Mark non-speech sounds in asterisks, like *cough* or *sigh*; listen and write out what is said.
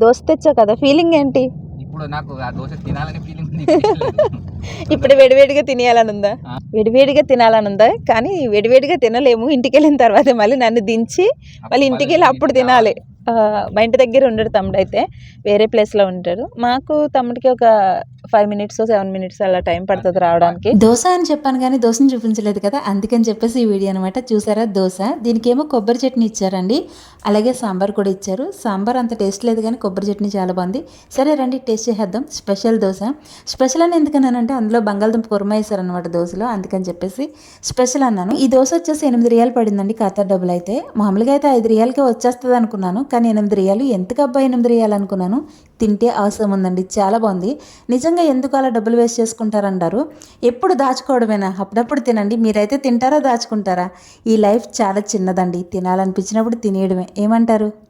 దోశ తెచ్చావు కదా? ఫీలింగ్ ఏంటి? ఇప్పుడు నాకు ఆ దోశ తినాలని ఫీలింగ్ *laughs* ఇప్పుడు వేడివేడిగా తినేయాలని ఉందా. వేడివేడిగా తినాలని ఉందా కానీ వేడివేడిగా తినలేము. ఇంటికి వెళ్ళిన తర్వాత మళ్ళీ నన్ను దించి మళ్ళీ ఇంటికి వెళ్ళి అప్పుడు తినాలి. మా ఇంటి దగ్గర ఉండడు తమ్ముడు అయితే వేరే ప్లేస్లో ఉంటాడు. మాకు తమ్ముడికి ఒక ఫైవ్ మినిట్స్ సెవెన్ మినిట్స్ అలా టైం పడుతుంది రావడానికి. దోశ అని చెప్పాను కానీ దోశను చూపించలేదు కదా అందుకని చెప్పేసి ఈ వీడియో అనమాట చూసారా దోశ? దీనికి ఏమో కొబ్బరి చట్నీ ఇచ్చారండి. అలాగే సాంబార్ కూడా ఇచ్చారు. సాంబార్ అంత టేస్ట్ లేదు కానీ కొబ్బరి చట్నీ చాలా బాగుంది. సరే రండి టేస్ట్ చేసేద్దాం. స్పెషల్ దోశ. స్పెషల్ అని ఎందుకన్నానంటే అందులో బంగాళదుంప కుర్మ వేశారనమాట దోశలో. అందుకని చెప్పేసి స్పెషల్ అన్నాను. ఈ దోశ వచ్చేసి ఎనిమిది రియాలు పడిందండి ఖాతా డబ్బులు అయితే మామూలుగా అయితే ఐదు రియాలకే వచ్చేస్తుంది అనుకున్నాను కానీ ఎనిమిది రియాలు. ఎందుకు అబ్బా ఎనిమిది రియాలు అనుకున్నాను? తింటే అవసరం ఉందండి. చాలా బాగుంది. నిజంగా ఎందుకు అలా డబ్బులు వేస్ట్ చేసుకుంటారంటారు ఎప్పుడు దాచుకోవడమేనా? అప్పుడప్పుడు తినండి. మీరైతే తింటారా దాచుకుంటారా? ఈ లైఫ్ చాలా చిన్నదండి. తినాలనిపించినప్పుడు తినేయడమే. ఏమంటారు?